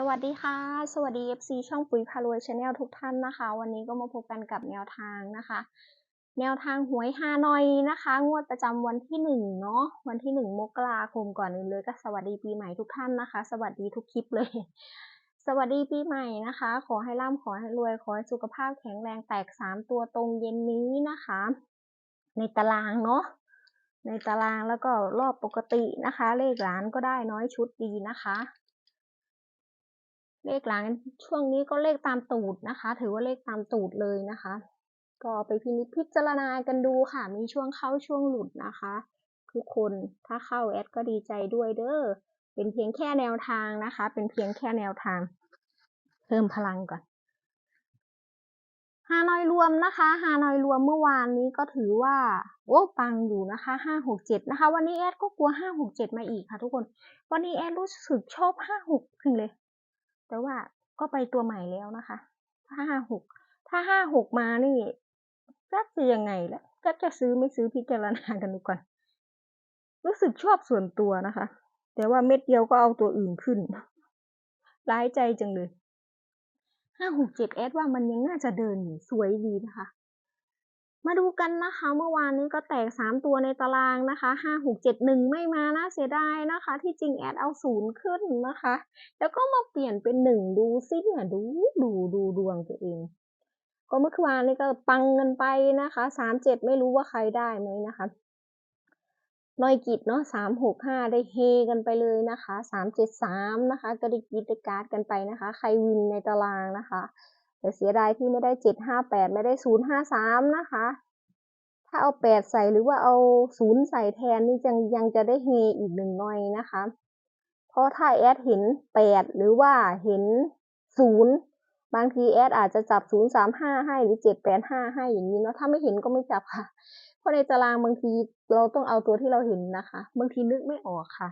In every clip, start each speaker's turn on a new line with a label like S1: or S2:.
S1: สวัสดีค่ะ สวัสดี FC ช่องปุ๋ยพารวยชาแนลทุกท่านนะคะ วันนี้ก็มาพบกันกับแนวทางนะคะ แนวทางหวยฮานอยนะคะ งวดประจำวันที่หนึ่งเนาะวันที่หนึ่งมกราคมก่อนอื่นเลยก็สวัสดีปีใหม่ทุกท่านนะคะ สวัสดีทุกคลิปเลย สวัสดีปีใหม่นะคะ ขอให้ร่ำขอให้รวยขอให้สุขภาพแข็งแรงแตกสามตัวตรงเย็นนี้นะคะ ในตารางเนาะในตารางแล้วก็รอบปกตินะคะ เลขหลานก็ได้น้อยชุดดีนะคะ เลขหลังช่วงนี้ก็เลขตามตูดนะคะ ถือว่าเลขตามตูดเลยนะคะ ก็ไปพินิจพิจารณากันดูค่ะ มีช่วงเข้าช่วงหลุดนะคะทุกคนถ้าเข้าแอดก็ดีใจด้วยเด้อเป็นเพียงแค่แนวทางนะคะ เป็นเพียงแค่แนวทาง เพิ่มพลังก่อนฮานอยรวมนะคะฮานอยรวมเมื่อวานนี้ก็ถือว่าโอ้ปังอยู่นะคะห้าหกเจ็ดนะคะ วันนี้แอดก็กลัวห้าหกเจ็ดมาอีกค่ะ ทุกคน วันนี้แอดรู้สึกชอบห้าหกถึงเลย แต่ว่าก็ไปตัวใหม่แล้วนะคะ ถ้าห้าหกถ้าห้าหกมานี่ก็จะยังไงล่ะก็จะซื้อไม่ซื้อพิจารณากันดูก่อนรู้สึกชอบส่วนตัวนะคะ แต่ว่าเม็ดเดียวก็เอาตัวอื่นขึ้นร้ายใจจังเลยห้าหกเจ็ดแอดว่ามันยังน่าจะเดินอยู่สวยดีนะคะ มาดูกันนะคะ เมื่อวานนี้ก็แตกสามตัวในตารางนะคะห้าหกเจ็ดหนึ่งไม่มาน่าเสียดายนะคะ ที่จริงแอดเอาศูนย์ขึ้นนะคะ แล้วก็มาเปลี่ยนเป็นหนึ่งดูซิเนี่ยดูดูดูดวงตัวเองก็เมื่อวานนี้ก็ปังเงินไปนะคะสามเจ็ดไม่รู้ว่าใครได้ไหมนะคะนอยกิจเนาะสามหกห้าได้เฮกันไปเลยนะคะสามเจ็ดสามนะคะก็ได้กิจการ์ดกันไปนะคะ ใครวินในตารางนะคะ แต่เสียดายที่ไม่ได้เจ็ดห้าแปดไม่ได้ศูนย์ห้าสามนะคะ ถ้าเอาแปดใส่หรือว่าเอาศูนย์ใส่แทนนี่ยังยังจะได้เฮอีกหนึ่งหน่อยนะคะ เพราะถ้าแอดเห็นแปดหรือว่าเห็นศูนย์บางทีแอดอาจจะจับศูนย์สามห้าให้หรือเจ็ดแปดห้าให้อย่างนี้เนาะถ้าไม่เห็นก็ไม่จับค่ะ เพราะในตารางบางทีเราต้องเอาตัวที่เราเห็นนะคะ บางทีนึกไม่ออกค่ะ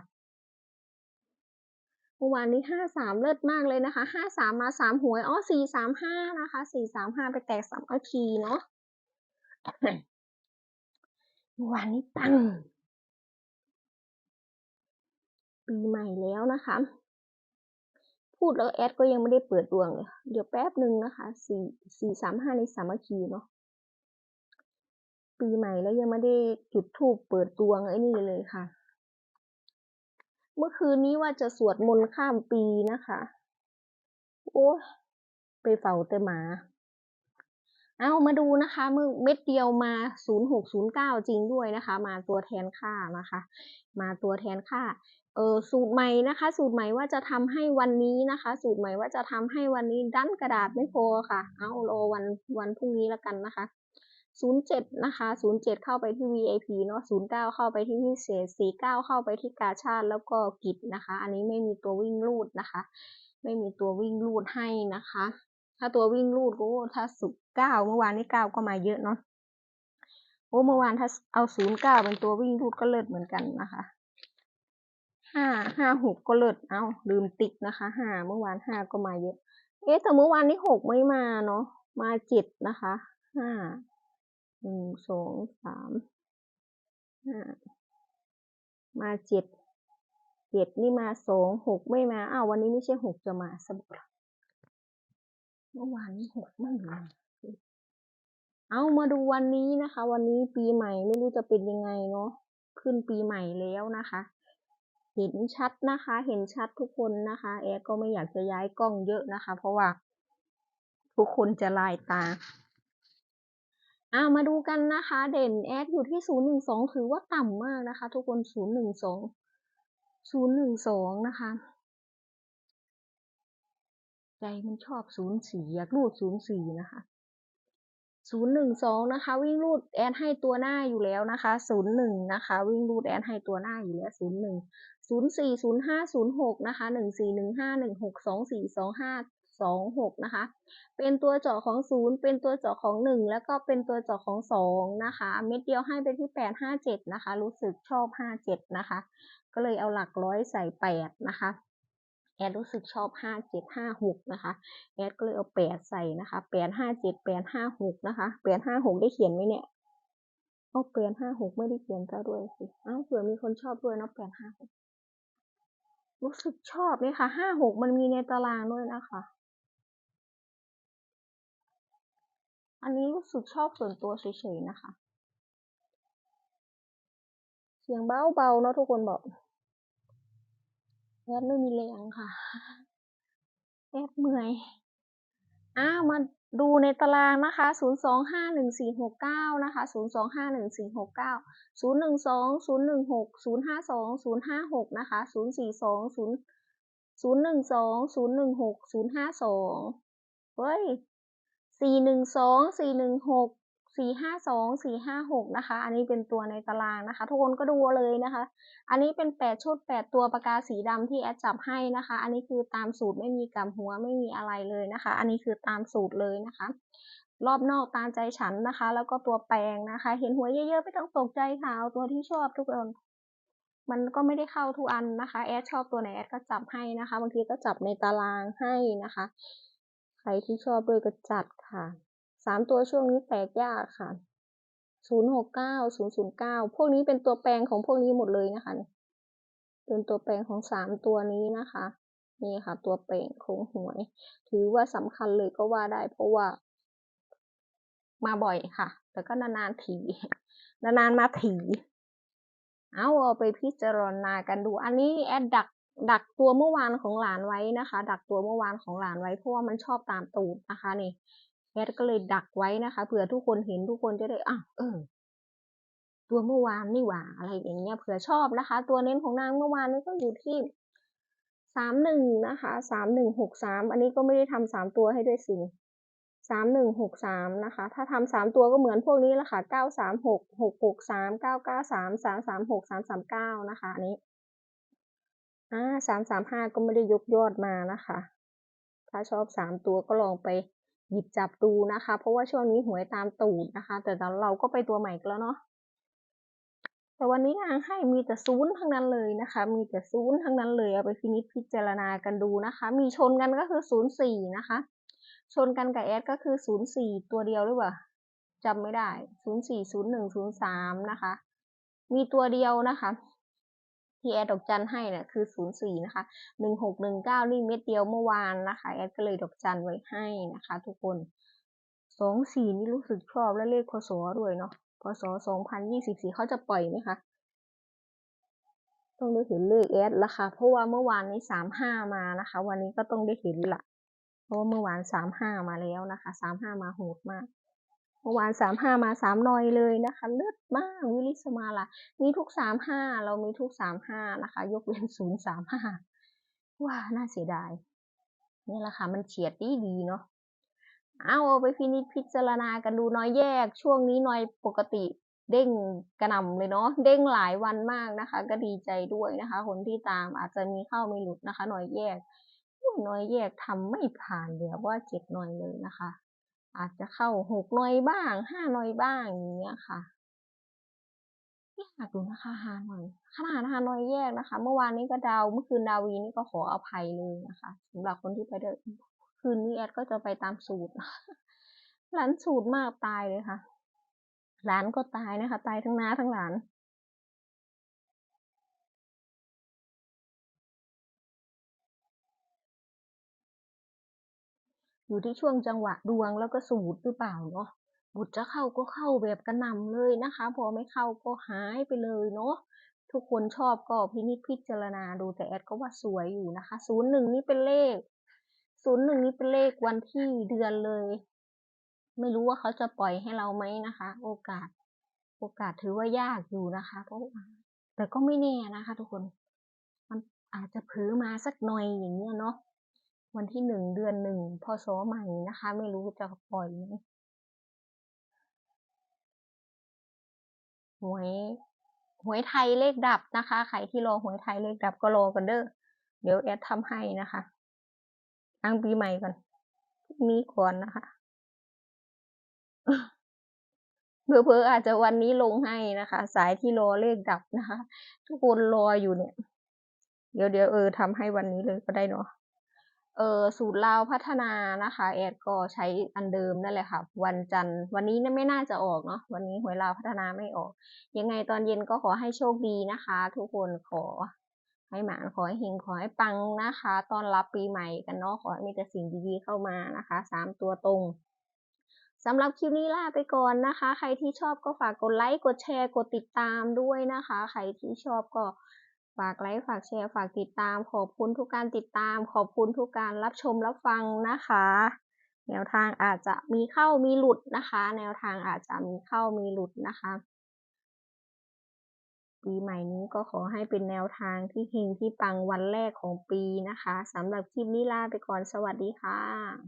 S1: เมื่อวานนี้ห้าสามเลิศมากเลยนะคะห้าสามมาสามหวยอ๋อสี่สามห้านะคะสี่สามห้าไปแตกสามอาคีเนาะเมื่อวานนี้ปัง ปีใหม่แล้วนะคะ พูดแล้วแอดก็ยังไม่ได้เปิดดวงเลยเดี๋ยวแป๊บหนึ่งนะคะสี่สี่สามห้าในสามัคคีเนาะปีใหม่แล้วยังไม่ได้จุดธูปเปิดดวงไอ้นี่เลยค่ะ เมื่อคืนนี้ว่าจะสวดมนต์ข้ามปีนะคะ โอ้ไปเฝ้าแต่หมา เอามาดูนะคะมือเม็ดเดียวมาศูนย์หกศูนย์เก้าจริงด้วยนะคะ มาตัวแทนค่านะคะ มาตัวแทนค่าเออสูตรใหม่นะคะ สูตรใหม่ว่าจะทำให้วันนี้นะคะ สูตรใหม่ว่าจะทำให้วันนี้ดันกระดาษไม่พอค่ะ เอาโลวันวันพรุ่งนี้แล้วกันนะคะ ศูนย์เจ็ดนะคะศูนย์เจ็ดเข้าไปที่ VIP เนาะศูนย์เก้าเข้าไปที่พิเศษสี่เก้าเข้าไปที่กาชาติแล้วก็กิจนะคะ อันนี้ไม่มีตัววิ่งรูดนะคะ ไม่มีตัววิ่งรูดให้นะคะ ถ้าตัววิ่งรูดก็ถ้าสุกเก้าเมื่อวานนี้เก้าก็มาเยอะเนาะโอ้เมื่อวานถ้าเอาศูนย์เก้าเป็นตัววิ่งรูดก็เลิศเหมือนกันนะคะห้าห้าหกก็เลิศเอาลืมติดนะคะห้าเมื่อวานห้าก็มาเยอะ เอ๊ะแต่เมื่อวานนี้หกไม่มาเนาะมาเจ็ดนะคะห้า หนึ่งสองสามห้ามาเจ็ดเจ็ดนี่มาสองหกไม่มาอ้าววันนี้ไม่ใช่หกจะมาสบเมื่อวานนี้หกไม่มาเอามาดูวันนี้นะคะ วันนี้ปีใหม่ไม่รู้จะเป็นยังไงเนาะขึ้นปีใหม่แล้วนะคะ เห็นชัดนะคะ เห็นชัดทุกคนนะคะ แอดก็ไม่อยากจะย้ายกล้องเยอะนะคะ เพราะว่าทุกคนจะลายตา อ่ามาดูกันนะคะ เด่นแอดอยู่ที่ศูนย์หนึ่งสองถือว่าต่ำมากนะคะ ทุกคนศูนย์หนึ่งสองศูนย์หนึ่งสองนะคะ ใจมันชอบศูนย์สี่อยากรูดศูนย์สี่นะคะ ศูนย์หนึ่งสองนะคะ วิ่งรูดแอนให้ตัวหน้าอยู่แล้วนะคะศูนย์หนึ่งนะคะ วิ่งรูดแอนให้ตัวหน้าอยู่แล้วศูนย์หนึ่งศูนย์สี่ศูนย์ห้าศูนย์หกนะคะหนึ่งสี่หนึ่งห้าหนึ่งหกสองสี่สองห้าสองหกนะคะ เป็นตัวเจาะของศูนย์เป็นตัวเจาะของหนึ่งแล้วก็เป็นตัวเจาะของสองนะคะ เม็ดเดียวให้ไปที่แปดห้าเจ็ดนะคะ รู้สึกชอบห้าเจ็ดนะคะ ก็เลยเอาหลักร้อยใส่แปดนะคะ แอดรู้สึกชอบห้าเจ็ดห้าหกนะคะแอดก็เลยเอาแปดใส่นะคะแปดห้าเจ็ดแปดห้าหกนะคะแปดห้าหกได้เขียนไหมเนี่ยเอาแปดห้าหกไม่ได้เขียนซะด้วยสิอ้าวเผื่อมีคนชอบด้วยเนาะแปดห้าหกรู้สึกชอบเลยค่ะห้าหกมันมีในตารางด้วยนะคะ อันนี้รู้สึกชอบส่วนตัวเฉยๆนะคะ เสียงเบาๆเนาะทุกคนบอก แอดไม่มีแรงค่ะ แอดเมื่อยอ้าวมาดูในตารางนะคะ 0 2 5 1 4 6 9 นะคะ 0 2 5 1 4 6 9 0 1 2 0 1 6 0 5 2 0 5 6 นะคะ 0 4 2 0 0 1 2 0 1 6 0 5 2 เฮ้ย 412 416 452 4 5 6นะคะ อันนี้เป็นตัวในตารางนะคะ ทุกคนก็ดูเลยนะคะ อันนี้เป็น 8 ชุด 8 ตัวปากกาสีดำที่แอดจับให้นะคะ อันนี้คือตามสูตรไม่มีกำหัวไม่มีอะไรเลยนะคะ อันนี้คือตามสูตรเลยนะคะ รอบนอกตามใจฉันนะคะ แล้วก็ตัวแปลงนะคะ เห็นหัวเยอะๆไม่ต้องตกใจค่ะเอาตัวที่ชอบทุกคนมันก็ไม่ได้เข้าทุกอันนะคะ แอดชอบตัวไหนแอดก็จับให้นะคะ บางทีก็จับในตารางให้นะคะ ใครที่ชอบด้วยก็จัดค่ะ สามตัวช่วงนี้แตกยากค่ะศูนย์หกเก้าศูนย์ศูนย์เก้าพวกนี้เป็นตัวแปลงของพวกนี้หมดเลยนะคะ เป็นตัวแปลงของสามตัวนี้นะคะ นี่ค่ะ ตัวแปลงของหวย ถือว่าสำคัญเลยก็ว่าได้ เพราะว่า มาบ่อยค่ะ แต่ก็นานๆทีนานๆมาทีเอาเอาไปพิจารณากันดู อันนี้แอดดักดักตัวเมื่อวานของหลานไว้นะคะ ดักตัวเมื่อวานของหลานไว้เพราะว่ามันชอบตามตูดนะคะนี่ แอดก็เลยดักไว้นะคะเผื่อทุกคนเห็นทุกคนจะได้อะเออ ตัวเมื่อวานนี่หว่าอะไรอย่างเงี้ยเผื่อชอบนะคะ ตัวเน้นของนางเมื่อวานนี่ก็อยู่ที่สามหนึ่งนะคะสามหนึ่งหกสามอันนี้ก็ไม่ได้ทำสามตัวให้ด้วยสิสามหนึ่งหกสามนะคะ ถ้าทำสามตัวก็เหมือนพวกนี้แหละค่ะเก้าสามหกหกหกสามเก้าเก้าสามสามสามหกสามสามเก้านะคะอันนี้อ่าสามสามห้าก็ไม่ได้ยกยอดมานะคะ ถ้าชอบสามตัวก็ลองไป หยิบจับดูนะคะ เพราะว่าช่วงนี้หวยตามตูดนะคะ แต่เราก็ไปตัวใหม่กแล้วเนาะแต่วันนี้นางให้มีแต่ศูนย์ทั้งนั้นเลยนะคะ มีแต่ศูนย์ทั้งนั้นเลยเอาไปพินิจพิจารณากันดูนะคะ มีชนกันก็คือศูนย์สี่นะคะ ชนกันกับแอดก็คือศูนย์สี่ตัวเดียวหรือเปล่าจำไม่ได้ศูนย์สี่ศูนย์หนึ่งศูนย์สามนะคะ มีตัวเดียวนะคะ ที่แอดดอกจันให้นี่ยคือศูนย์สี่นะคะหนึ่งหกหนึ่งเก้านี่เม็ดเดียวเมื่อวานนะคะ แอดก็เลยดอกจันไว้ให้นะคะ ทุกคนสองสี่นี่รู้สึกชอบและเลขพศด้วยเนาะพศสองพันยี่สิบสี่เขาจะปล่อยไหมคะ ต้องได้เห็นเลขแอดละค่ะ เพราะว่าเมื่อวานนี้สามห้ามานะคะ วันนี้ก็ต้องได้เห็นละเพราะว่าเมื่อวานสามห้ามาแล้วนะคะสามห้ามาโหดมาก มื่อวานสามห้ามาสามนอยเลยนะคะ เลือดมากวิลิสมาล่ะ มีทุกสามห้าเรามีทุกสามห้านะคะ ยกเว้นศูนย์สามห้าว้าน่าเสียดายนี่แหละค่ะมันเฉียดดีดีเนาะเอาเอาไปพินิจพิจารณากันดูน้อยแยก ช่วงนี้น้อยปกติเด้งกระนำเลยเนาะเด้งหลายวันมากนะคะ ก็ดีใจด้วยนะคะ คนที่ตามอาจจะมีเข้าไม่หลุดนะคะน้อยแยกน้อยแยกทำไม่ผ่านเดี๋ยวว่าเจ็ดน้อยเลยนะคะ อาจจะเข้าหกหน้อยบ้างห้าหน้อยบ้างอย่างเงี้ยค่ะยากดูนะคะฮานอยขนาดฮาหนอยแยกนะคะ เมื่อวานนี้ก็ดาวเมื่อคืนดาวีนี่ก็ขออภัยเลยนะคะสำหรับคนที่ไปเดินคืนนี้แอดก็จะไปตามสูตรหลานสูตรมากตายเลยค่ะหลานก็ตายนะคะ ตายทั้งน้าทั้งหลาน อยู่ที่ช่วงจังหวะดวงแล้วก็สูตรหรือเปล่าเนาะบุตรจะเข้าก็เข้าแบบกระนำเลยนะคะ พอไม่เข้าก็หายไปเลยเนาะทุกคนชอบก็พินิจพิจารณาดูแต่แอดก็ว่าสวยอยู่นะคะศูนย์หนึ่งนี่เป็นเลขศูนย์หนึ่งนี่เป็นเลขวันที่เดือนเลย ไม่รู้ว่าเขาจะปล่อยให้เราไหมนะคะ โอกาส โอกาสถือว่ายากอยู่นะคะเพราะแต่ก็ไม่แน่นะคะ ทุกคน มันอาจจะเผลอมาสักหน่อยอย่างเงี้ยเนาะ วันที่หนึ่งเดือนหนึ่งพศใหม่นะคะ ไม่รู้จะปล่อยไหมหวยหวยไทยเลขดับนะคะ ใครที่รอหวยไทยเลขดับก็รอกันเด้อเดี๋ยวแอดทำให้นะคะตั้งปีใหม่ก่อนมีก่อนนะคะเพอเพออาจจะวันนี้ลงให้นะคะ สายที่รอเลขดับนะคะ ทุกคนรออยู่เนี่ย เดี๋ยวเดี๋ยวเออทำให้วันนี้เลยก็ได้เนาะ เออสูตรลาวพัฒนานะคะ แอดก็ใช้อันเดิมนั่นแหละค่ะ วันจันทร์วันนี้ไม่น่าจะออกเนาะวันนี้หวยลาวพัฒนาไม่ออก ยังไงตอนเย็นก็ขอให้โชคดีนะคะ ทุกคนขอให้หมานขอให้เฮงขอให้ปังนะคะตอนรับปีใหม่กันเนาะขอให้มีแต่สิ่งดีๆเข้ามานะคะสามตัวตรงสำหรับคลิปนี้ลาไปก่อนนะคะ ใครที่ชอบก็ฝากกดไลค์กดแชร์กดติดตามด้วยนะคะ ใครที่ชอบก็ ฝากไลค์ฝากแชร์ฝากติดตาม ขอบคุณทุกการติดตาม ขอบคุณทุกการรับชมรับฟังนะคะ แนวทางอาจจะมีเข้ามีหลุดนะคะ แนวทางอาจจะมีเข้ามีหลุดนะคะปีใหม่นี้ก็ขอให้เป็นแนวทางที่เฮงที่ปังวันแรกของปีนะคะสำหรับคลิปนี้ลาไปก่อนสวัสดีค่ะ